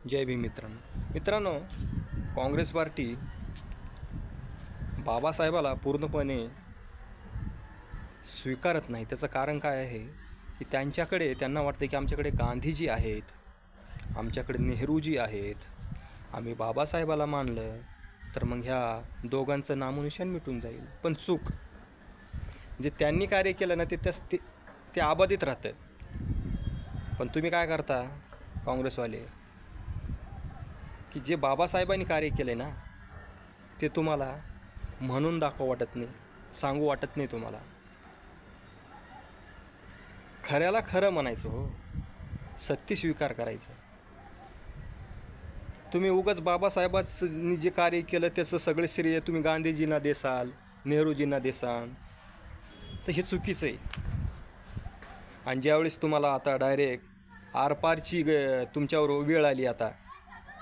जय भीम मित्रांनो. मित्रांनो काँग्रेस पार्टी बाबासाहेबाला पूर्णपणे स्वीकारत नाही. त्याचं कारण काय आहे? की त्यांच्याकडे त्यांना वाटतं की आमच्याकडे गांधीजी आहेत आमच्याकडे नेहरूजी आहेत. आम्ही बाबासाहेबाला मानलं तर मग ह्या दोघांचं नामोनिशान मिटून जाईल. पण चूक जे त्यांनी कार्य केलं ना ते त्यास ते ते अबाधित राहतं. पण तुम्ही काय करता काँग्रेसवाले? की जे बाबासाहेबांनी कार्य केले ना ते तुम्हाला म्हणून दाखवा वाटत नाही सांगू वाटत नाही तुम्हाला. खऱ्याला खरं म्हणायचं हो. सत्य स्वीकार करायचं. तुम्ही उगाच बाबासाहेबांनी जे कार्य केलं त्याचं सगळं श्रेय तुम्ही गांधीजींना देसाल नेहरूजींना देसाल तर हे चुकीचं आहे. आणि ज्यावेळेस तुम्हाला आता डायरेक्ट आरपारची ग तुमच्यावर वेळ आली आता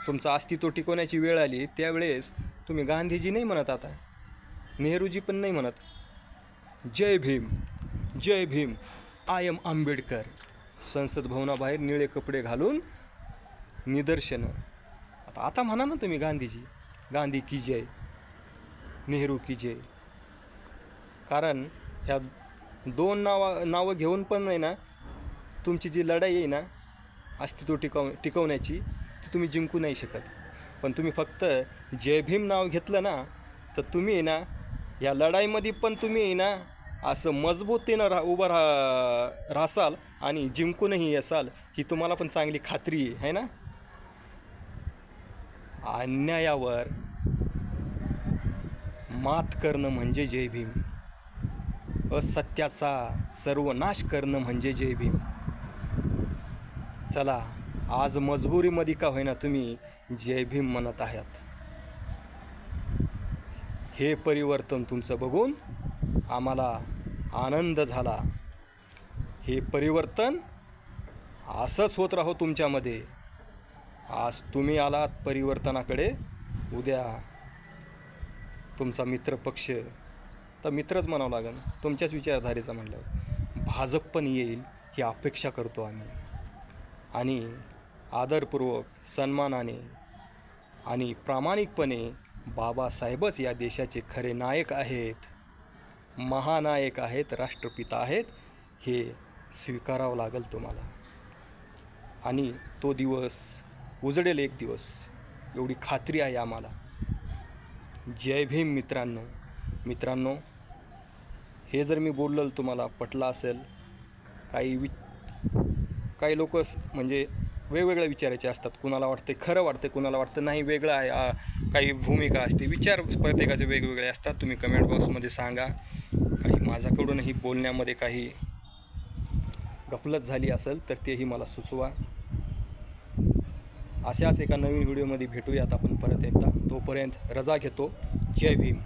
तुमचं अस्तित्व टिकवण्याची वेळ आली त्यावेळेस तुम्ही गांधीजी नाही म्हणत आता. नेहरूजी पण नाही म्हणत. जय भीम जय भीम आय एम आंबेडकर. संसद भवनाबाहेर निळे कपडे घालून निदर्शनं. आता आता म्हणा ना तुम्ही गांधीजी. गांधी की जय नेहरू की जय. कारण ह्या दोन नावा नावं घेऊन पण नाही ना तुमची जी लढाई आहे ना अस्तित्व टिकव टिकवण्याची ती तुम्ही जिंकू नाही शकत. पण तुम्ही फक्त जय भीम नाव घेतलं ना तर तुम्ही आहे ना या लढाईमध्ये पण तुम्ही आहे ना असं मजबूतीनं रा उभं राहा राहसाल आणि जिंकूनही असाल ही तुम्हाला पण चांगली खात्री आहे ना? अन्यायावर मात करणं म्हणजे जय भीम. असत्याचा सर्वनाश करणं म्हणजे जय भीम. चला. आज मजबुरीमध्ये का होईना तुम्ही जय भीम म्हणत आहात? हे परिवर्तन तुमचं बघून आम्हाला आनंद झाला. हे परिवर्तन असंच होत राहो तुमच्यामध्ये. आज तुम्ही आलात परिवर्तनाकडे. उद्या तुमचा मित्रपक्ष तर मित्रच म्हणावं लागेल. तुमच्याच विचारधारेचा म्हणलं भाजप पण येईल ही अपेक्षा करतो आम्ही. आणि आदरपूर्वक सन्मानाने आणि प्रामाणिकपणे बाबासाहेबच या देशाचे खरे नायक आहेत. महानायक आहेत राष्ट्रपिता आहेत हे स्वीकारावं लागेल तुम्हाला. आणि तो दिवस उजडेल एक दिवस एवढी खात्री आहे आम्हाला. जय भीम मित्रांनो. मित्रांनो हे जर मी बोललं तुम्हाला पटलं असेल काही वि काही लोक म्हणजे वेगवेगळ्या विचाराचे असतात. कुणाला वाटते खरं वाटते कुणाला वाटतं नाही वेगळं आहे काही भूमिका असते. विचार प्रत्येकाचे वेगवेगळे असतात. तुम्ही कमेंट बॉक्समध्ये सांगा. काही माझ्याकडूनही बोलण्यामध्ये काही गफलत झाली असेल तर तेही मला सुचवा. अशाच एका नवीन व्हिडिओमध्ये भेटूयात आपण परत एकदा. तोपर्यंत रजा घेतो. जय भीम.